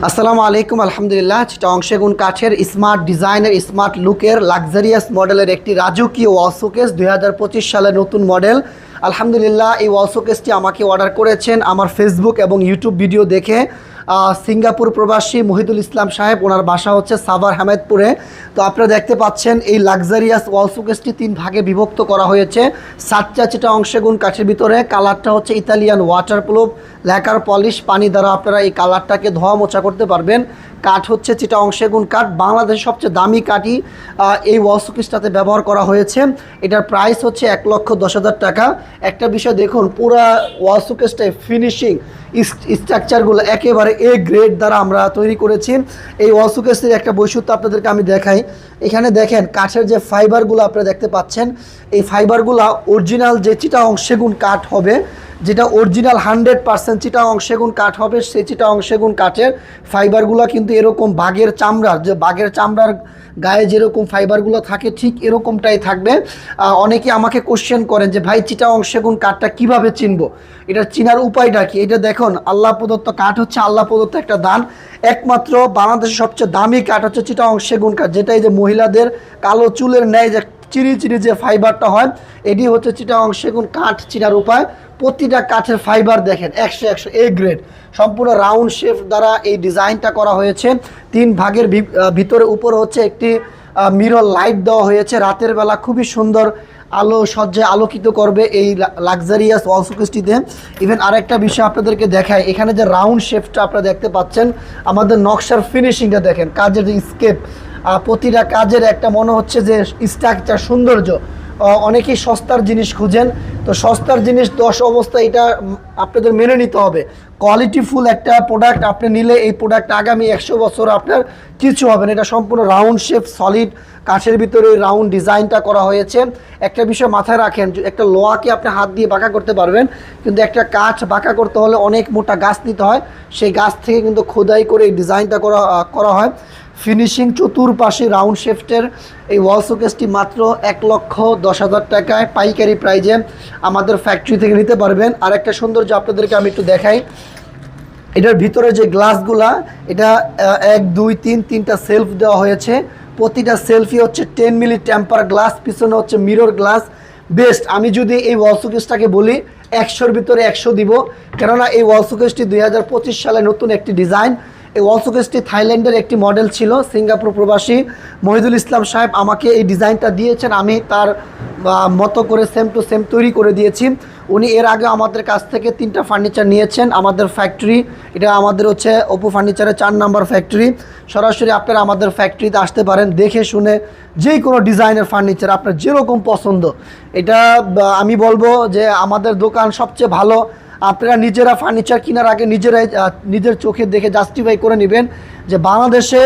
আসসালামু আলাইকুম, আলহামদুলিল্লাহ। চিটাং সেগুন কাঠের স্মার্ট ডিজাইনের স্মার্ট লুকের লাক্সারিয়াস মডেলের একটি রাজকীয় অশোকেস দুই হাজার পঁচিশ সালের নতুন মডেল আলহামদুলিল্লাহ, এই ওয়াসোকেসটি আমাকে অর্ডার করেছেন আমার ফেসবুক এবং ইউটিউব ভিডিও দেখে। সিঙ্গাপুর প্রবাসী মহিদুল ইসলাম সাহেব, ওনার বাসা হচ্ছে সাভার হামেদপুরে তো আপনারা দেখতে পাচ্ছেন, এই লাক্সারিয়াস ওয়াল শোকেসটি তিন ভাগে বিভক্ত করা হয়েছে। সাতটা চিটা অংশে গুণ কাঠের ভিতরে, কালারটা হচ্ছে Italian waterproof lacquer polish পানি দ্বারা আপনারা এই কালারটাকে ধোয়া মোছা করতে পারবেন। কাঠ হচ্ছে চিটা অংশে গুণ কাঠ, বাংলাদেশের সবচেয়ে দামি কাঠই এই ওয়াল শোকেসটাতে ব্যবহার করা হয়েছে। এটার প্রাইস হচ্ছে এক লক্ষ দশ হাজার টাকা। একটা বিষয় দেখুন, পুরা ওয়াশোকেসটায় ফিনিশিং স্ট্রাকচারগুলো একেবারে এ গ্রেড দ্বারা আমরা তৈরি করেছি। এই শোকেসের একটা বৈশিষ্ট্য আপনাদেরকে আমি দেখাই। এখানে দেখেন কাঠের যে ফাইবারগুলো আপনারা দেখতে পাচ্ছেন, এই ফাইবারগুলো অরিজিনাল যে চিটা সেগুন কাঠ হবে। যেটা অরিজিনাল হান্ড্রেড পার্সেন্ট চিটাং সেগুন কাঠ হবে, সেই চিটাং সেগুন কাঠের ফাইবারগুলো কিন্তু এরকম বাঘের চামড়ার, যে বাঘের চামড়ার গায়ে যেরকম ফাইবারগুলো থাকে, ঠিক এরকমটাই থাকবে। অনেকে আমাকে কোশ্চেন করেন যে, ভাই চিটাং সেগুন কাঠটা কীভাবে চিনবো? এটা চিনার উপায়টা কি? এটা দেখুন, আল্লাহ প্রদত্ত কাঠ হচ্ছে আল্লাহ প্রদত্ত একটা দান। একমাত্র বাংলাদেশের সবচেয়ে দামি কাঠ হচ্ছে চিটাং সেগুন কাঠ যেটা এই যে মহিলাদের কালো চুলের ন্যায় যে চিনি চিনি যে ফাইবারটা হয়, এটি হচ্ছে চিটাং সেগুন কাঠ চিনার উপায়। প্রতিটা কাঠের ফাইবার দেখেন, একশো একশো এ গ্রেড সম্পূর্ণ রাউন্ড শেপ দ্বারা এই ডিজাইনটা করা হয়েছে। তিন ভাগের ভিতরে উপরে হচ্ছে একটি মিরর লাইট দেওয়া হয়েছে। রাতের বেলা খুবই সুন্দর আলো সজ্জায় আলোকিত করবে এই লাক্সারিয়াস ওয়াল ইভেন আরেকটা বিষয় আপনাদেরকে দেখায় এখানে যে রাউন্ড শেপটা আপনারা দেখতে পাচ্ছেন, আমাদের নকশার ফিনিশিংটা দেখেন, কাজের যে স্কেপ প্রতিটা কাজের একটা মনে হচ্ছে যে স্ট্রাকচার সৌন্দর্য। অনেকেই সস্তার জিনিস খুঁজেন। তো সস্তার জিনিস দশ অবস্থা, এটা আপনাদের মেনে নিতে হবে। কোয়ালিটিফুল একটা প্রোডাক্ট আপনি নিলে এই প্রোডাক্ট আগামী একশো বছর আপনার কিছু হবে না। এটা সম্পূর্ণ রাউন্ড শেপ সলিড কাঠের ভিতরে রাউন্ড ডিজাইনটা করা হয়েছে। একটা বিষয় মাথায় রাখেন একটা লোয়াকে আপনি হাত দিয়ে বাঁকা করতে পারবেন, কিন্তু একটা কাঠ বাঁকা করতে হলে অনেক মোটা গাছ নিতে হয়। সেই গাছ থেকে কিন্তু খোদাই করে এই ডিজাইনটা করা করা হয়। ফিনিশিং চতুর্পাশে রাউন্ড শেফটের এই ওয়াল শোকেসটি মাত্র এক লক্ষ দশ হাজার টাকায় পাইকারি প্রাইজে আমাদের ফ্যাক্টরি থেকে নিতে পারবেন। আর একটা সৌন্দর্য আপনাদেরকে আমি একটু দেখাই। এটার ভিতরে যে গ্লাসগুলা এটা এক, দুই, তিন, তিনটা সেলফ দেওয়া হয়েছে। প্রতিটা সেলফি হচ্ছে টেন মিলি টেম্পার গ্লাস পিছনে হচ্ছে মিরর গ্লাস বেস্ট আমি যদি এই ওয়াল শোকেসটাকে বলি, একশোর ভিতরে একশো দিব। কেননা এই ওয়াল শোকেসটি দুই সালে নতুন একটি ডিজাইন এই ওয়াল শোকেসটি থাইল্যান্ডের একটি মডেল ছিল সিঙ্গাপুর প্রবাসী মহিদুল ইসলাম সাহেব আমাকে এই ডিজাইনটা দিয়েছেন। আমি তার মতো করে সেম টু সেম তৈরি করে দিয়েছি। উনি এর আগে আমাদের কাছ থেকে তিনটা ফার্নিচার নিয়েছেন। আমাদের ফ্যাক্টরি এটা আমাদের হচ্ছে অপু ফার্নিচারের চার নাম্বার ফ্যাক্টরি সরাসরি আপনারা আমাদের ফ্যাক্টরিতে আসতে পারেন, দেখে শুনে যেই কোনো ডিজাইনের ফার্নিচার আপনার যেরকম পছন্দ। এটা আমি বলব যে আমাদের দোকান সবচেয়ে ভালো। আপনারা নিজেরা ফার্নিচার কেনার আগে নিজেরাই নিজের চোখে দেখে জাস্টিফাই করে নেবেন যে বাংলাদেশে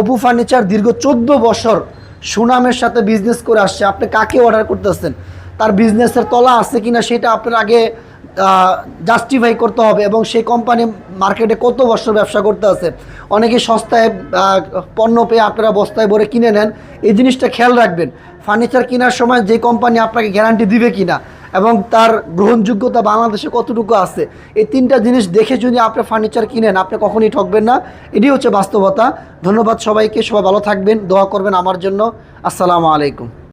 অপু ফার্নিচার দীর্ঘ চোদ্দ বছর সুনামের সাথে বিজনেস করে আসছে। আপনি কাকে অর্ডার করতেছেন? তার বিজনেসের তলা আছে কিনা সেটা আপনার আগে জাস্টিফাই করতে হবে এবং সেই কোম্পানি মার্কেটে কত বছর ব্যবসা করতে আছে। অনেকে সস্তায় পণ্য পেয়ে আপনারা বস্তায় ভরে কিনে নেন। এই জিনিসটা খেয়াল রাখবেন। ফার্নিচার কেনার সময় যে কোম্পানি আপনাকে গ্যারান্টি দিবে কিনা এবং তার গ্রহণযোগ্যতা বাংলাদেশে কতটুকু আছে? এই তিনটা জিনিস দেখে যদি আপনি ফার্নিচার কিনেন, আপনি কখনই ঠকবেন না। এটি হচ্ছে বাস্তবতা। ধন্যবাদ সবাইকে, সবাই ভালো থাকবেন, দোয়া করবেন আমার জন্য। আসসালামু আলাইকুম।